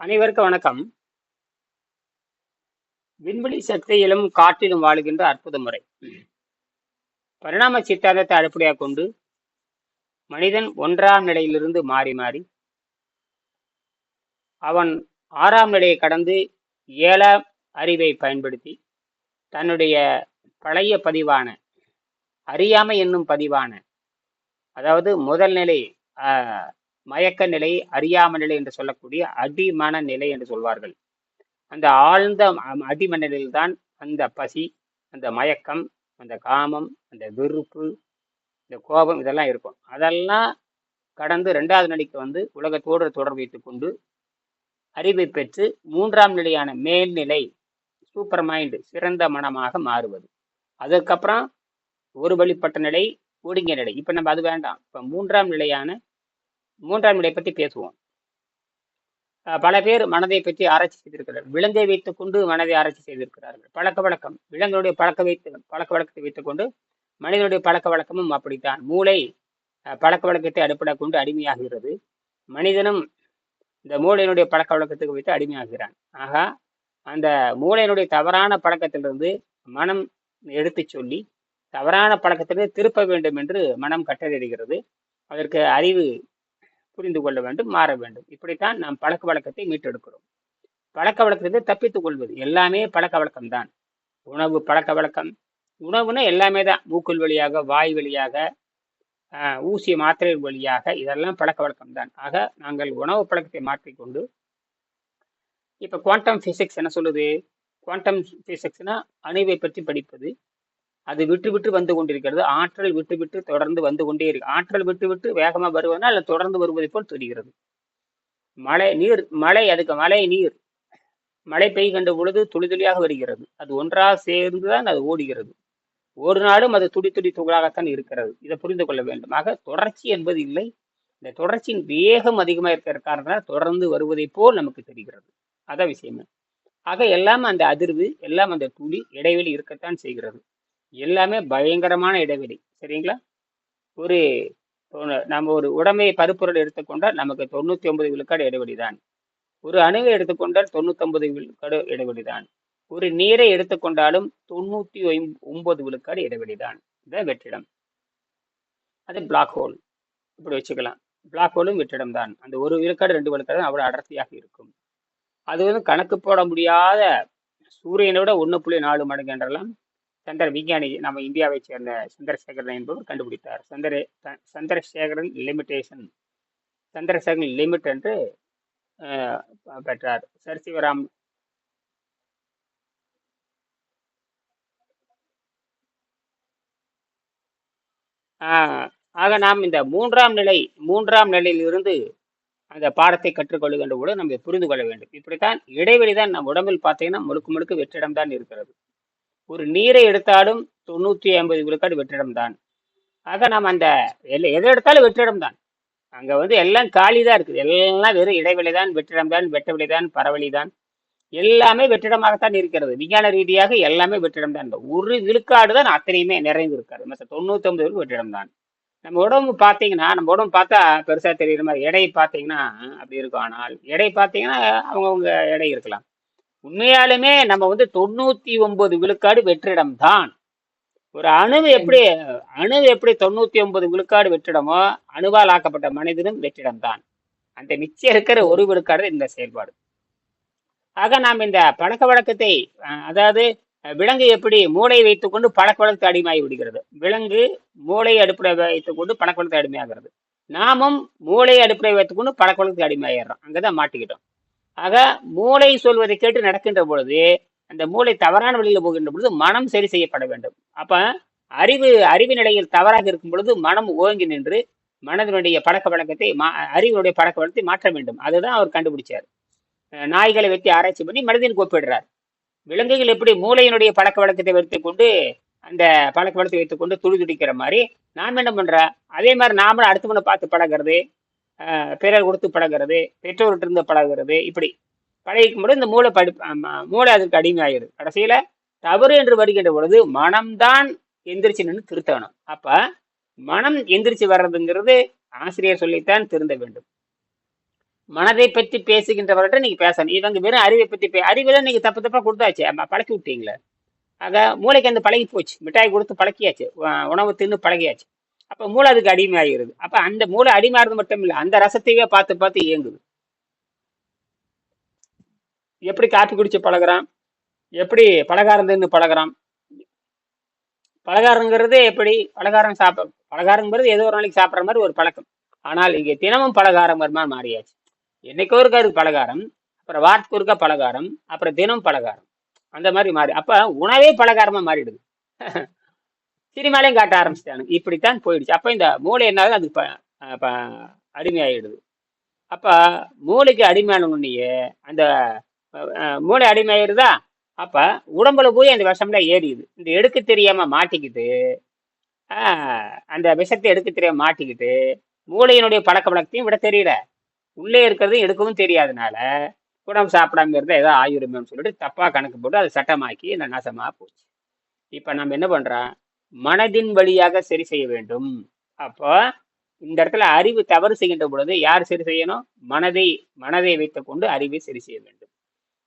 அனைவருக்கும் வணக்கம். விண்வெளி சக்தியிலும் காற்றிலும் வாழுகின்ற அற்புத முறை. பரிணாம சித்தாந்தத்தை அடிப்படையாக கொண்டு மனிதன் ஒன்றாம் நிலையிலிருந்து மாறி மாறி அவன் ஆறாம் நிலையை கடந்து ஏழாம் அறிவை பயன்படுத்தி தன்னுடைய பழைய பதிவான அறியாமை என்னும் பதிவான அதாவது முதல் நிலை மயக்க நிலை அறியாம நிலை என்று சொல்லக்கூடிய அடிமன நிலை என்று சொல்வார்கள். அந்த ஆழ்ந்த அ- அடிமன நிலையில்தான் அந்த பசி அந்த மயக்கம் அந்த காமம் அந்த வெறுப்பு இந்த கோபம் இதெல்லாம் இருக்கும். அதெல்லாம் கடந்து ரெண்டாவது நிலைக்கு வந்து உலகத்தோடு தொடர்பு வைத்துக் கொண்டு அறிவை பெற்று மூன்றாம் நிலையான மேல்நிலை சூப்பர் மைண்டு சிறந்த மனமாக மாறுவது. அதுக்கப்புறம் ஒரு வழிப்பட்ட நிலை ஒடுங்கிய நிலை. இப்போ நம்ம அது வேண்டாம். இப்போ மூன்றாம் நிலையான மூன்றாம் நிலை பற்றி பேசுவோம். பல பேர் மனதை பற்றி ஆராய்ச்சி செய்திருக்கிறார் விலங்கை வைத்துக் கொண்டு மனதை ஆராய்ச்சி செய்திருக்கிறார்கள். பழக்க வழக்கம். விலங்குடைய பழக்க வைத்து பழக்க வழக்கத்தை வைத்துக்கொண்டு மனிதனுடைய பழக்க வழக்கமும் அப்படித்தான். மூளை பழக்க வழக்கத்தை அடிப்படை கொண்டு அடிமையாகிறது. மனிதனும் இந்த மூளையினுடைய பழக்க வழக்கத்துக்கு வைத்து அடிமையாகிறான். ஆக அந்த மூளையினுடைய தவறான பழக்கத்திலிருந்து மனம் எடுத்துச் சொல்லி தவறான பழக்கத்திலிருந்து திருப்ப வேண்டும் என்று மனம் கட்டளையிடுகிறது. அதற்கு அறிவு புரிந்து கொள்ள வேண்டும் மாற வேண்டும். இப்படித்தான் நாம் பழக்க வழக்கத்தை மீட்டெடுக்கிறோம். பழக்க வழக்கத்தை தப்பித்துக் கொள்வது எல்லாமே பழக்க வழக்கம்தான். உணவு பழக்க வழக்கம். உணவுனா எல்லாமே தான். மூக்குள் வழியாக வாய் வழியாக ஊசி மாத்திரை வழியாக இதெல்லாம் பழக்க வழக்கம் தான் ஆக நாங்கள் உணவு பழக்கத்தை மாற்றிக்கொண்டு இப்போ குவாண்டம் ஃபிசிக்ஸ் என்ன சொல்லுது? குவாண்டம் ஃபிசிக்ஸ்னால் அணுவை பற்றி படிப்பது. அது விட்டு விட்டு வந்து கொண்டிருக்கிறது. ஆற்றல் விட்டு விட்டு தொடர்ந்து வந்து கொண்டே இருக்கு. ஆற்றல் விட்டு விட்டு வேகமாக வருவதனால் அல்ல தொடர்ந்து வருவதை போல் தெரிகிறது. மழை நீர் மழை அதுக்கு மழை நீர். மழை பெய்கின்ற பொழுது துளி துளியாக வருகிறது. அது ஒன்றாக சேர்ந்து தான் அது ஓடுகிறது. ஒரு நாளும் அது துடி துடி துகளாகத்தான் இருக்கிறது. இதை புரிந்து கொள்ள வேண்டும். ஆக தொடர்ச்சி என்பது இல்லை. இந்த தொடர்ச்சியின் வேகம் அதிகமாக இருக்கிற காரணத்தினால் தொடர்ந்து வருவதை போல் நமக்கு தெரிகிறது. அதான் விஷயமே. ஆக எல்லாம் அந்த அதிர்வு எல்லாம் அந்த துளி இடைவெளி இருக்கத்தான் செய்கிறது. எல்லாமே பயங்கரமான இடைவெளி. சரிங்களா? ஒரு நம்ம ஒரு உடமை பருப்பொருள் எடுத்துக்கொண்டால் நமக்கு தொண்ணூத்தி ஒன்பது விழுக்காடு இடைவெளி தான். ஒரு அணுவை எடுத்துக்கொண்டால் தொண்ணூத்தொன்பது விழுக்காடு இடைவெளி தான். ஒரு நீரை எடுத்துக்கொண்டாலும் தொண்ணூத்தி ஒன்பது விழுக்காடு இடைவெளி தான். இதான் வெற்றிடம். அது பிளாக் ஹோல் இப்படி வச்சுக்கலாம். பிளாக் ஹோலும் வெற்றிடம் தான். அந்த ஒரு விழுக்காடு ரெண்டு விழுக்காடு தான் அவ்வளோ அடர்த்தியாக இருக்கும். அது வந்து கணக்கு போட முடியாத சூரியனை விட ஒன்று புள்ளி நாலு மடங்கு என்றெல்லாம் சந்திர விஞ்ஞானி நம்ம இந்தியாவை சேர்ந்த சந்திரசேகரன் என்பவர் கண்டுபிடித்தார். சந்திர சந்திரசேகரன் லிமிட்டேஷன் சந்திரசேகரன் லிமிட் என்று பெற்றார். சர் சிவராம் ஆக நாம் இந்த மூன்றாம் நிலை மூன்றாம் நிலையிலிருந்து அந்த பாடத்தை கற்றுக்கொள்ளுகின்ற போது நம்ம புரிந்து கொள்ள வேண்டும். இப்படித்தான் இடைவெளி தான் நம் உடம்பில் பார்த்தீங்கன்னா முழுக்க முழுக்க வெற்றிடம் தான் இருக்கிறது. ஒரு நீரை எடுத்தாலும் தொண்ணூற்றி ஐம்பது விழுக்காடு வெற்றிடம் தான் ஆக நாம் அந்த எல்லை எதை எடுத்தாலும் வெற்றிடம் தான் அங்கே வந்து எல்லாம் காலி தான் இருக்குது. எல்லாம் வெறும் இடைவெளி தான் வெற்றிடம் தான் வெட்டவெளி தான் பரவெளி தான் எல்லாமே வெற்றிடமாகத்தான் இருக்கிறது. விஞ்ஞான ரீதியாக எல்லாமே வெற்றிடம் தான் ஒரு விழுக்காடு தான் அத்தனையுமே நிறைந்து இருக்காது மற்ற தொண்ணூத்தி ஒன்பது வெற்றிடம் தான் நம்ம உடம்பு பார்த்தீங்கன்னா நம்ம உடம்பு பார்த்தா பெருசாக தெரியுற மாதிரி எடை பார்த்தீங்கன்னா அப்படி இருக்கும். ஆனால் எடை பார்த்தீங்கன்னா அவங்கவுங்க எடை இருக்கலாம். உண்மையாலுமே நம்ம வந்து தொண்ணூத்தி ஒன்பது விழுக்காடு வெற்றிடம் தான் ஒரு அணுவு எப்படி அணு எப்படி தொண்ணூத்தி ஒன்பது விழுக்காடு வெற்றிடமோ அணுவால் ஆக்கப்பட்ட மனிதனும் வெற்றிடம் தான் அந்த மிச்சம் இருக்கிற ஒரு விழுக்காடு இந்த செயல்பாடு. ஆக நாம் இந்த பழக்க வழக்கத்தை அதாவது விலங்கு எப்படி மூளை வைத்துக்கொண்டு பழக்க வழக்கத்தை அடிமையாகி விடுகிறது. விலங்கு மூளை அடிப்படை வைத்துக்கொண்டு பழக்க வழக்கத்தை அடிமையாகிறது நாமும் மூளை அடிப்படை வைத்துக்கொண்டு பழக்க வழக்கத்தை அடிமையாகிறோம் அங்கதான் மாட்டிக்கிட்டோம். ஆக மூளை சொல்வதை கேட்டு நடக்கின்ற பொழுது அந்த மூளை தவறான வழியில் போகின்ற பொழுது மனம் சரி செய்யப்பட வேண்டும். அப்ப அறிவு அறிவு நிலையில் தவறாக இருக்கும் பொழுது மனம் ஓங்கி நின்று மனதினுடைய பழக்க வழக்கத்தை மா- அறிவினுடைய பழக்க வழக்கத்தை மாற்ற வேண்டும். அதுதான் அவர் கண்டுபிடிச்சார். நாய்களை வைத்து ஆராய்ச்சி பண்ணி மனிதனுக்கு ஒப்பிடுறார் விலங்குகள் எப்படி மூளையினுடைய பழக்க வழக்கத்தை வைத்துக் கொண்டு அந்த பழக்க வழக்கத்தை வைத்துக்கொண்டு துடி துடிக்கிற மாதிரி நாம் என்ன பண்ற அதே மாதிரி நாமளும் அடுத்தவனை பார்த்து பழகிறது பிறர் கொடுத்து பழகிறது பெற்றோர்கிட்ட இருந்து பழகிறது இப்படி பழகிக்கும் போது இந்த மூளை படி மூளை அதுக்கு அடிமையாயிடுது. கடைசியில தவறு என்று வருகின்ற பொழுது மனம்தான் எந்திரிச்சு நின்று திருத்தணும். அப்ப மனம் எந்திரிச்சு வர்றதுங்கிறது ஆசிரியர் சொல்லித்தான் திருந்த வேண்டும். மனதை பற்றி பேசுகின்றவர்கிட்ட நீங்க பேசணும். இவங்க வெறும் அறிவை பத்தி பே அறிவுல நீங்க தப்பு தப்பா கொடுத்தாச்சு. பழக்கி விட்டீங்களே. ஆக மூளைக்கு அந்த பழகி போச்சு. மிட்டாய் கொடுத்து பழக்கியாச்சு. உணவு தின்னு பழகியாச்சு. அப்ப மூளை அதுக்கு அடிமையாகிறது அப்ப அந்த மூளை அடிமையாகிறது மட்டும் இல்ல அந்த ரசத்தையே பார்த்து பார்த்து இயங்குது. எப்படி காப்பி குடிச்சு பழகிறான்? எப்படி பலகாரம் தின்னு பழகிறான்? பலகாரங்கிறது எப்படி? பலகாரம் சாப்பிட பலகாரங்கிறது ஏதோ ஒரு நாளைக்கு சாப்பிட்ற மாதிரி ஒரு பழக்கம். ஆனால் இங்கே தினமும் பலகாரம் மாதிரி மாறியாச்சு. என்னைக்கோ இருக்கா இருக்கு பலகாரம் அப்புறம் வாரத்துக்கு ஒருக்கா பலகாரம் அப்புறம் தினம் பலகாரம். அந்த மாதிரி மாறி அப்ப உணவே பலகாரமா மாறிடுது. சினிமாலையும் காட்ட ஆரம்பிச்சிட்டானுங்க. இப்படித்தான் போயிடுச்சு. அப்போ இந்த மூளை என்னாவது அதுக்கு ப- ப- அடிமையாயிடுது. அப்போ மூளைக்கு அடிமையான அந்த மூளை அடிமையாயிருதா? அப்போ உடம்புல போய் அந்த விஷம்லாம் ஏறியுது இந்த எடுக்க தெரியாம மாட்டிக்கிட்டு அந்த விஷத்தை எடுக்க தெரியாம மாட்டிக்கிட்டு மூளையினுடைய பழக்க வழக்கத்தையும் விட தெரியல. உள்ளே இருக்கிறதையும் எடுக்கவும் தெரியாதனால உடம்பு சாப்பிடாம இருந்தால் ஏதோ ஆயுர்மேன்னு சொல்லிட்டு தப்பாக கணக்கு போட்டு அதை சட்டமாக்கி இந்த நாசமா போச்சு. இப்போ நம்ம என்ன பண்ணுறோம் மனதின் வழியாக சரி செய்ய வேண்டும். அப்போ இந்த இடத்துல அறிவு தவறு செய்கின்ற பொழுது யார் சரி செய்யணும்? மனதை மனதை வைத்துக் கொண்டு அறிவை சரி செய்ய வேண்டும்.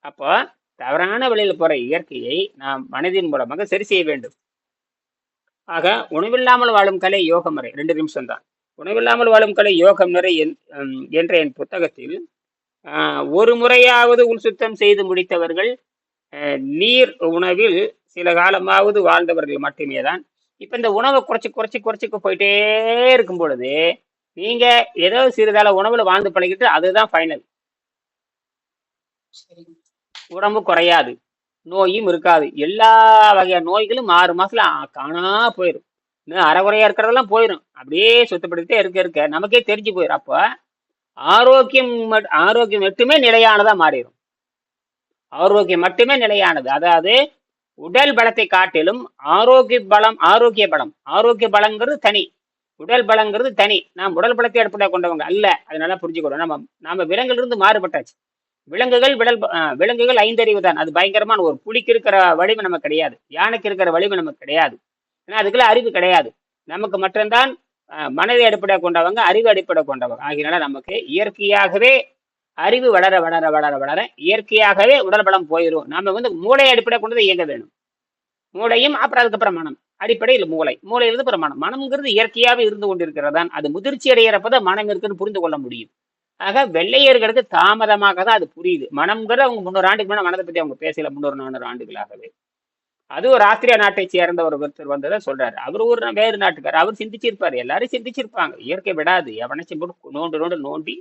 அப்போ தவறான வழியில் போற இயற்கையை நாம் மனதின் மூலமாக சரி செய்ய வேண்டும். ஆக உணவில்லாமல் வாழும் கலை யோகம் முறை ரெண்டு நிமிஷம் தான். உணவில்லாமல் வாழும் கலை யோகம் முறை என்- என்ற என் புத்தகத்தில் ஆஹ், ஒரு முறையாவது உள் சுத்தம் செய்து முடித்தவர்கள் அஹ், நீர் உணவில் சில காலமாவது வாழ்ந்தவர்கள் மட்டுமே தான் இப்ப இந்த உணவை குறைச்சு குறைச்சு குறைச்சு போயிட்டே இருக்கும் பொழுது நீங்க ஏதோ சிறிதால உணவுல வாழ்ந்து பழகிட்டு அதுதான் ஃபைனல் உடம்பு குறையாது. நோயும் இருக்காது. எல்லா வகையான நோய்களும் ஆறு மாசத்துல காணா போயிடும் இன்னும் அரைகுறையா இருக்கிறதெல்லாம் போயிடும் அப்படியே சுத்தப்படுத்திட்டே இருக்க இருக்க நமக்கே தெரிஞ்சு போயிடும் அப்போ ஆரோக்கியம் ஆரோக்கியம் மட்டுமே நிலையானதா மாறிடும் ஆரோக்கியம் மட்டுமே நிலையானது. அதாவது உடல் பலத்தை காட்டிலும் ஆரோக்கிய பலம் ஆரோக்கிய பலம். ஆரோக்கிய பலங்கிறது தனி. உடல் பலங்கிறது தனி. நாம் உடல் பலத்தை அடிப்படையாக கொண்டவங்க அல்ல. அதனால புரிஞ்சுக்கணும். நம்ம நாம விலங்கிலிருந்து மாறுபட்டாச்சு. விலங்குகள் விடல் விலங்குகள் ஐந்தறிவு தான். அது பயங்கரமான ஒரு புலிக்கு இருக்கிற வலிமை நமக்கு கிடையாது. யானைக்கு இருக்கிற வலிமை நமக்கு கிடையாது. ஏன்னா அதுக்குள்ள அறிவு கிடையாது. நமக்கு மட்டும்தான் மனதை அடிப்படையாக கொண்டவங்க அறிவு அடிப்படை கொண்டவங்க. ஆகியனால நமக்கு இயற்கையாகவே அறிவு வளர வளர வளர வளர இயற்கையாகவே உடல் பலம் போயிடும் நாம வந்து மூளை அடிப்படையை கொண்டு இயங்க வேணும். மூளையும் அப்புறம் அதுக்கப்புறம் மனம். அடிப்படையில் மூளை. மூளையிலிருந்து அப்புறம் மனம். மனம்ங்கிறது இயற்கையாகவே இருந்து கொண்டிருக்கிறதான். அது முதிர்ச்சி அடைகிறப்பதான் மனம் இருக்குன்னு புரிந்து கொள்ள முடியும். ஆக வெள்ளையர்களுக்கு தாமதமாக தான் அது புரியுது. மனம்ங்கிறது அவங்க முன்னூறு ஆண்டுக்கு முன்னாடி மனதை பத்தி அவங்க பேசல முன்னூறு நானூறு ஆண்டுகளாகவே. அது ஒரு ஆஸ்திரியா நாட்டை சேர்ந்த ஒரு ஒருத்தர் வந்ததை சொல்றாரு. அவர் ஒரு வேறு நாட்டுக்கார் அவர் சிந்திச்சிருப்பார். எல்லாரும் சிந்திச்சிருப்பாங்க. இயற்கை விடாது. எவனைச்சும் போட்டு நோண்டு நோண்டு நோண்டி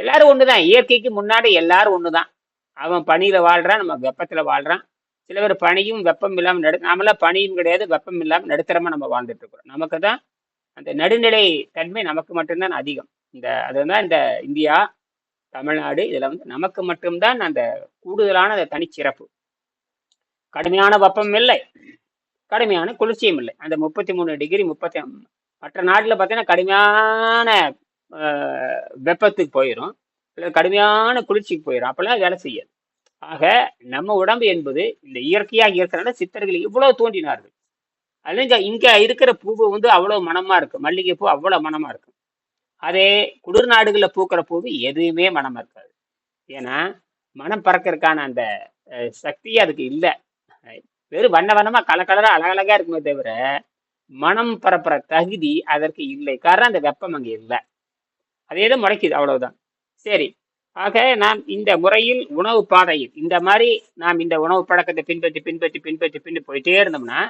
எல்லாரும் ஒண்ணுதான். இயற்கைக்கு முன்னாடி எல்லாரும் ஒண்ணுதான். அவன் பனியில வாழ்றான் நம்ம வெப்பத்துல வாழ்றான். சில பேர் பனியும் வெப்பம் இல்லாமல் நடு நாமெல்லாம் பனியும் கிடையாது வெப்பம் இல்லாமல் நடுத்தரமா நம்ம வாழ்ந்துட்டு இருக்கிறோம். நமக்கு தான் அந்த நடுநிலை தன்மை நமக்கு மட்டும்தான் அதிகம். இந்த அதுதான் இந்த இந்தியா தமிழ்நாடு இதில் வந்து நமக்கு மட்டும்தான் அந்த கூடுதலான அந்த தனிச்சிறப்பு. கடுமையான வெப்பம் இல்லை. கடுமையான குளிர்ச்சியும் இல்லை. அந்த முப்பத்தி மூணு டிகிரி முப்பத்தி மற்ற நாட்டில் பார்த்தீங்கன்னா கடுமையான வெப்பத்துக்கு போயிடும் இல்லை கடுமையான குளிர்ச்சிக்கு போயிடும் அப்பெல்லாம் வேலை செய்யாது. ஆக நம்ம உடம்பு என்பது இந்த இயற்கையாக இருக்கிறனால சித்தர்கள் இவ்வளவு தோன்றினார்கள் அது இங்கே இங்கே இருக்கிற பூ வந்து அவ்வளோ மனமாக இருக்கும் மல்லிகை பூ அவ்வளவு இருக்கும் அதே குளிர் நாடுகளில் பூக்கிற பூவு எதுவுமே மனமாக இருக்காது. ஏன்னா மனம் பறக்கிறதுக்கான அந்த சக்தி அதுக்கு இல்லை. வெறும் வண்ண வண்ணமாக கலர் கலராக அழகழகாக இருக்குமே தவிர மனம் பரப்புற தகுதி அதற்கு இல்லை. காரணம் அந்த வெப்பம் அங்கே இல்லை. அதே தான் முடக்கிது அவ்வளவுதான். சரி. ஆக நாம் இந்த முறையில் உணவு பாதையில் இந்த மாதிரி நாம் இந்த உணவு பழக்கத்தை பின்பற்றி பின்பற்றி பின்பற்றி பின் போயிட்டே இருந்தோம்னா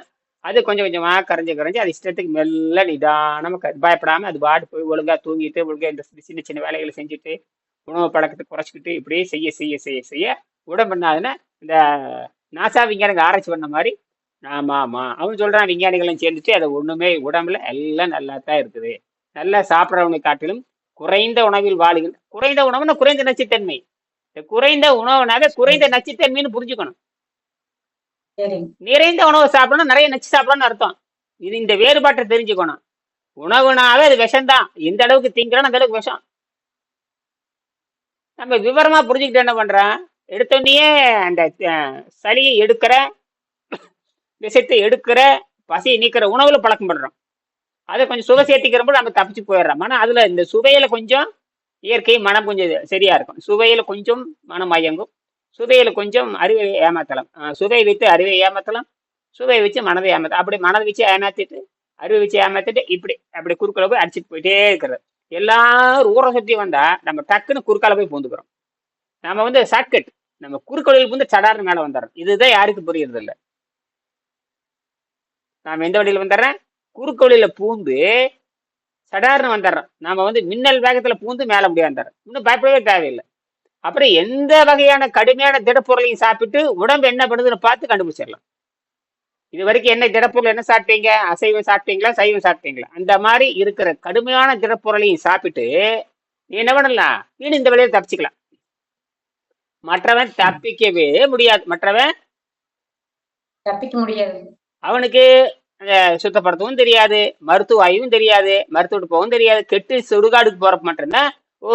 அது கொஞ்சம் கொஞ்சமாக கரைஞ்சு கரைஞ்சு அது இஷ்டத்துக்கு மெல்ல நிதானமாக க- அது பாட்டு போய் ஒழுங்காக தூங்கிட்டு ஒழுங்காக இந்த சின்ன சின்ன வேலைகளை செஞ்சுட்டு உணவு பழக்கத்தை குறைச்சிக்கிட்டு இப்படியே செய்ய செய்ய செய்ய செய்ய உடம்பு பண்ணாதுன்னா இந்த நாசா விஞ்ஞானிகள் ஆராய்ச்சி பண்ண மாதிரி ஆமாம் ஆமாம் அவன் சொல்கிறான் விஞ்ஞானிகளும் சேர்ந்துட்டு அது ஒன்றுமே உடம்புல எல்லாம் நல்லா தான் இருக்குது. நல்லா சாப்பிட்றவனை காட்டிலும் குறைந்த உணவில் வாழுகின்ற குறைந்த உணவுனா குறைந்த நச்சுத்தன்மை. இந்த குறைந்த உணவுனாக குறைந்த நச்சுத்தன்மைன்னு புரிஞ்சுக்கணும். சரி. நிறைந்த உணவு சாப்பிடணும் நிறைய நச்சு சாப்பிடணும்னு அர்த்தம். இது இந்த வேறுபாட்டை தெரிஞ்சுக்கணும். உணவுனாவே அது விஷம்தான். எந்த அளவுக்கு திங்கிறோம் அந்த அளவுக்கு விஷம். நம்ம விவரமா புரிஞ்சுக்கிட்டு என்ன பண்றோம்? எடுத்தோடனே அந்த சளியை எடுக்கிற விஷத்தை எடுக்கிற பசியை நீக்கிற உணவுல பழக்கம் பண்றோம். அதை கொஞ்சம் சுவை சேர்த்திக்கிறப்போ நம்ம தப்பிச்சு போயிடுறோம். ஆனால் அதில் இந்த சுவையில் கொஞ்சம் இயற்கை மனம் கொஞ்சம் சரியா இருக்கும். சுவையில் கொஞ்சம் மனம் மயங்கும். சுவையில் கொஞ்சம் அறிவை ஏமாத்தலாம். சுவை வைத்து அறிவை ஏமாத்தலாம். சுவை வச்சு மனதை ஏமாத்தலாம். அப்படி மனதை வச்சு ஏமாத்திட்டு அறிவை வச்சு ஏமாத்திட்டு இப்படி அப்படி குறுக்களை போய் அடிச்சுட்டு போயிட்டே இருக்கிறது. எல்லாரும் ஊரை சுற்றி வந்தால் நம்ம டக்குன்னு குறுக்கால போய் பூந்துக்கிறோம். நம்ம வந்து ஷார்ட்கட் நம்ம குறுக்கொழில் வந்து சடார்னு மேலே வந்துடுறோம். இதுதான் யாருக்கு புரியுறது இல்ல எந்த வழியில் வந்துடுறேன்? குறுக்கொழில பூந்து சடார்னு வந்துடுறோம் நாம வந்து மின்னல் வேகத்துல பூந்து மேல வந்துடுறோம் இன்னும் பயப்படவே தேவையில்லை. அப்புறம் எந்த வகையான கடுமையான திடப்பொருளையும் சாப்பிட்டு உடம்பு என்ன பண்ணுதுன்னு பார்த்து கண்டுபிடிச்சிடலாம். இது வரைக்கும் என்ன திடப்பொருள் என்ன சாப்பிட்டீங்க? அசைவம் சாப்பிட்டீங்களா? சைவம் சாப்பிட்டீங்களா? அந்த மாதிரி இருக்கிற கடுமையான திடப்பொருளையும் சாப்பிட்டு நீ என்ன பண்ணலாம்? நீ இந்த வழியில தப்பிச்சுக்கலாம். மற்றவன் தப்பிக்கவே முடியாது. மற்றவன் தப்பிக்க முடியாது. அவனுக்கு சுத்தப்படுத்தவும் தெரியாது மருத்துவ ஆய்வும் தெரியாது மருத்துவட்டு போகவும் தெரியாது. கெட்டு சுடுகாடுக்கு போறப்ப மட்டும்தான் ஓ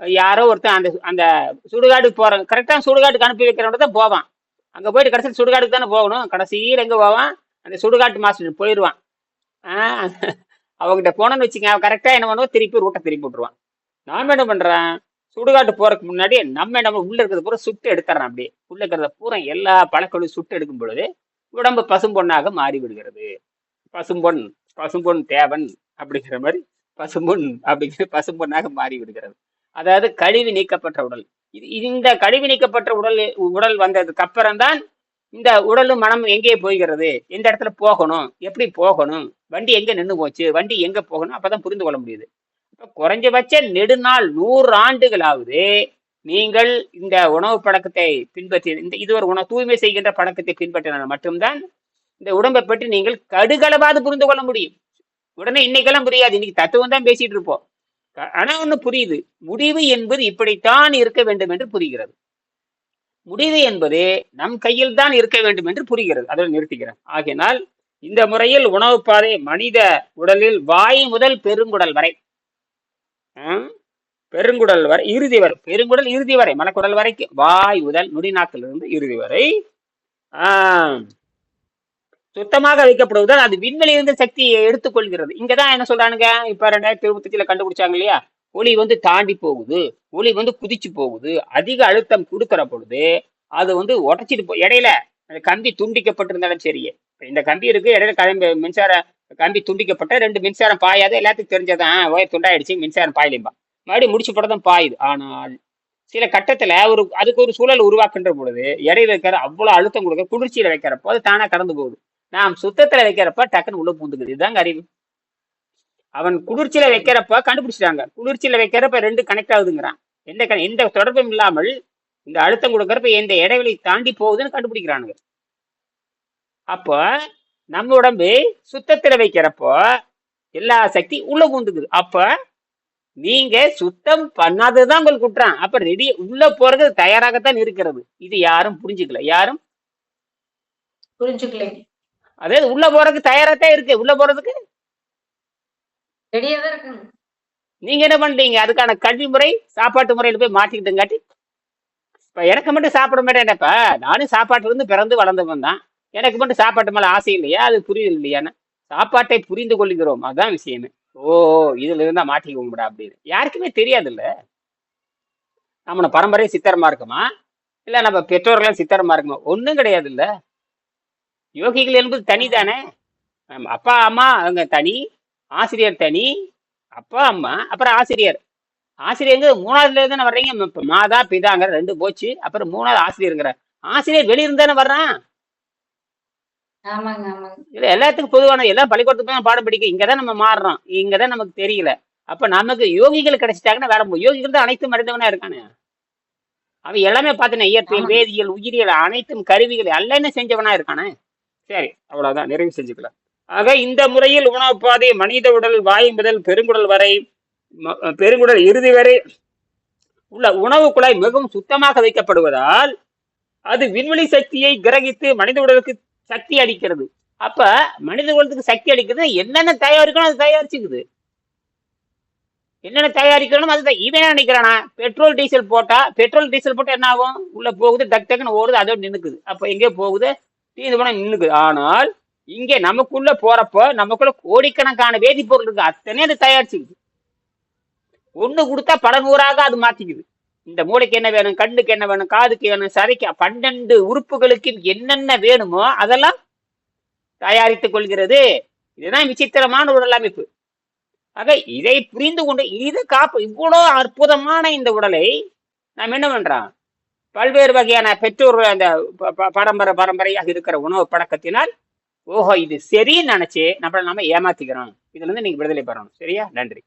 யாரோ ஒருத்தன் அந்த அந்த சுடுகாடுக்கு போற கரெக்டாக சுடுகாட்டுக்கு அனுப்பி வைக்கிறவங்க தான் போவான். அங்கே போயிட்டு கடைசியில் சுடுகாட்டுக்கு தானே போகணும். கடைசியில் எங்கே போவான்? அந்த சுடுகாட்டு மாஸ்டர் போயிடுவான். ஆஹ் அவங்ககிட்ட போனோம்னு வச்சுங்க அவன் என்ன பண்ணுவோம் திருப்பி ரூட்டை திருப்பி விட்டுருவான். நாம என்ன பண்ணுறேன் சுடுகாட்டு போறதுக்கு முன்னாடி நம்ம என்ன உள்ள இருக்கிறத பூரா சுட்டு எடுத்துறேன் அப்படியே. உள்ள இருக்கிறத பூரா எல்லா பழக்கொழும் சுட்டு எடுக்கும் பொழுது உடம்பு பசும்பொன்னாக மாறிவிடுகிறது. பசும்பொன் பசும்பொன் தேவன் அப்படிங்கிற மாதிரி பசும்பொன் அப்படிங்கிற பசும்பொன்னாக மாறி விடுகிறது அதாவது கழிவு நீக்கப்பட்ட உடல். இது இந்த கழிவு நீக்கப்பட்ட உடல் உடல் வந்ததுக்கு அப்புறம் தான் இந்த உடலும் மனம் எங்கே போய்கிறது? எந்த இடத்துல போகணும்? எப்படி போகணும்? வண்டி எங்க நின்று போச்சு? வண்டி எங்க போகணும்? அப்பதான் புரிந்து கொள்ள முடியுது. இப்ப குறைஞ்சபட்ச நெடுநாள் நூறு ஆண்டுகளாவது நீங்கள் இந்த உணவு பழக்கத்தை பின்பற்றி இந்த இது ஒரு உணவு தூய்மை செய்கின்ற பழக்கத்தை பின்பற்றினால் மட்டும்தான் இந்த உடம்பை பற்றி நீங்கள் கடுகளவாது புரிந்து கொள்ள முடியும். உடனே இன்னைக்கெல்லாம் புரியாது. இன்னைக்கு தத்துவம் தான் பேசிட்டு இருப்போம். க- ஆனா ஒண்ணு புரியுது. முடிவு என்பது இப்படித்தான் இருக்க வேண்டும் என்று புரிகிறது. முடிவு என்பது நம் கையில் தான் இருக்க வேண்டும் என்று புரிகிறது. அதோடு நிறுத்துகிறேன் ஆகினால் இந்த முறையில் உணவு பாதை மனித உடலில் வாய் முதல் பெருங்குடல் வரை. பெருங்குடல் வரை இறுதி வரை பெருங்குடல் இறுதி வரை மனக்குடல் வரைக்கும் வாய் உதல் நுடிநாக்கிலிருந்து இறுதி வரை. சுத்தமாக வைக்கப்படுவதால் அது விண்வெளியிலிருந்து சக்தியை எடுத்துக்கொள்கிறது. இங்கதான் என்ன சொல்றானுங்க? இப்ப ரெண்டாயிரத்தி இருபத்தஞ்சுல கண்டுபிடிச்சாங்க இல்லையா? ஒளி வந்து தாண்டி போகுது. ஒளி வந்து குதிச்சு போகுது. அதிக அழுத்தம் கொடுக்கிற பொழுது அது வந்து உடச்சிட்டு போ இடையில அந்த கம்பி துண்டிக்கப்பட்டிருந்தாலும் சரி. இந்த கம்பி இருக்கு இடையில கம்பி மின்சார கம்பி துண்டிக்கப்பட்ட ரெண்டு மின்சாரம் பாயாது. எல்லாத்துக்கும் தெரிஞ்சதான் ஒயர் துண்டாயிடுச்சு மின்சாரம் பாயலிம்பா மறுபடியும் முடிச்சு போட தான் பாயுது. ஆனால் சில கட்டத்துல ஒரு அதுக்கு ஒரு சூழல் உருவாக்குன்ற பொழுது இடையில வைக்கிற அவ்வளவு அழுத்தம் கொடுக்க குளிர்ச்சியில வைக்கிறப்போ அது தானா கடந்து போகுது. நாம் சுத்தத்துல வைக்கிறப்ப டக்குன்னு உள்ள பூந்துக்குது. இதுதாங்க அறிவு. அவன் குளிர்ச்சியில வைக்கிறப்ப கண்டுபிடிச்சிட்டாங்க. குளிர்ச்சியில வைக்கிறப்ப ரெண்டு கனெக்ட் ஆகுதுங்கிறான். எந்த கன- எந்த தொடர்பும் இல்லாமல் இந்த அழுத்தம் கொடுக்கறப்ப எந்த இடைவெளி தாண்டி போகுதுன்னு கண்டுபிடிக்கிறானுங்க. அப்போ நம்ம உடம்பு சுத்தத்துல வைக்கிறப்போ எல்லா சக்தி உள்ள பூந்துக்குது. அப்ப நீங்க சுத்தம் பண்ணாததுதான் உங்களுக்கு குற்றம். அப்ப ரெடி உள்ள போறது தயாராகத்தான் இருக்கிறது. இது யாரும் புரிஞ்சுக்கல. யாரும்? புரிஞ்சுக்கலை அதாவது உள்ள போறதுக்கு தயாராத்தான் இருக்கு. உள்ள போறதுக்கு? நீங்க என்ன பண்றீங்க? அதுக்கான கல்வி முறை சாப்பாட்டு முறையில போய் மாட்டிக்கிட்டுங்காட்டி இப்ப எனக்கு மட்டும் சாப்பிட மாட்டேன்ப்பா நானும் சாப்பாட்டுல இருந்து பிறந்து வளர்ந்தவன் தான். எனக்கு மட்டும் சாப்பாட்டு மேல ஆசை இல்லையா? அது புரியுது இல்லையான்னு. சாப்பாட்டை புரிந்து கொள்கிறோம் அதான் விஷயமே. ஓ இதுல இருந்தா மாட்டிக்குவோம்டா அப்படின்னு. யாருக்குமே தெரியாது இல்ல நம்ம பரம்பரை சித்தரமா இருக்குமா? இல்ல நம்ம பெற்றோர்கள் சித்தரமா இருக்குமா? ஒண்ணும் கிடையாது இல்ல யோகிகள் என்பது தனிதானே. தானே அப்பா அம்மா அவங்க தனி ஆசிரியர் தனி அப்பா அம்மா அப்புறம் ஆசிரியர். ஆசிரியர் மூணாவதுல இருந்து தானே வர்றீங்க மாதா பிதாங்கிற ரெண்டு போச்சு. அப்புறம் மூணாவது ஆசிரியருங்கிற ஆசிரியர் வெளியிருந்தானே வர்றான். ஆமாங்க ஆமாங்க. இல்ல எல்லாத்துக்கும் பொதுவான எல்லாம் பள்ளிக்கூடத்துக்கு போய் பாடம் படிக்க இங்கதான் நம்ம மாறுறோம். இங்கதான் நமக்கு தெரியல. அப்ப நமக்கு யோகிகள் கிடைச்சிட்டாங்கன்னா வேற யோகிகள் தான் அனைத்தும் அறிந்தவனா இருக்கானே? அவன் எல்லாமே பார்த்தனே இயற்பியல் ஆமா. வேதியியல் உயிரியல் அனைத்தும் கருவிகள் எல்லாம் என்ன செஞ்சவனா இருக்கானே? சரி அவ்வளவுதான். நிறைவு செஞ்சுக்கலாம். ஆக இந்த முறையில் உணவு பாதை மனித உடல் வாய் முதல் பெருங்குடல் வரை பெருங்குடல் இறுதி வரை உள்ள உணவு குழாய் மிகவும் சுத்தமாக வைக்கப்படுவதால் அது விண்வெளி சக்தியை கிரகித்து மனித உடலுக்கு சக்தி அடிக்கிறது. அப்ப மனித குலத்துக்கு சக்தி அடிக்கிறது என்னென்ன தயாரிக்கணும் அது தயாரிச்சுக்குது. என்னென்ன தயாரிக்கணும் அது இவன் என்ன நினைக்கிறானா? பெட்ரோல் டீசல் போட்டா பெட்ரோல் டீசல் போட்டா என்ன ஆகும்? உள்ள போகுது டக் டக்குன்னு ஓடுது அதோட நின்னுக்குது. அப்ப எங்கே போகுது தீர்ந்து போனா நின்னுக்குது. ஆனால் இங்கே நமக்குள்ள போறப்போ நமக்குள்ள கோடிக்கணக்கான வேதிப்பொருள் இருக்கு. அத்தனை அது தயாரிச்சுக்குது. ஒண்ணு கொடுத்தா பல நூறாக அது மாத்திக்குது. இந்த மூளைக்கு என்ன வேணும் கண்ணுக்கு என்ன வேணும் காதுக்கு வேணும் சதைக்கு பன்னெண்டு உறுப்புகளுக்கு என்னென்ன வேணுமோ அதெல்லாம் தயாரித்துக் கொள்கிறது. இதுதான் விசித்திரமான உடல் அமைப்பு. ஆக இதை புரிந்து கொண்டு இது காப்பு இவ்வளோ அற்புதமான இந்த உடலை நாம் என்ன பண்றோம்? பல்வேறு வகையான பெற்றோர் அந்த ப- ப- பரம்பரை பரம்பரையாக இருக்கிற உணவு பழக்கத்தினால் ஓஹோ இது சரின்னு நினைச்சு நம்மள நாம ஏமாத்திக்கிறோம். இதுல இருந்து நீங்க விடுதலை பெறணும். சரியா? நன்றி.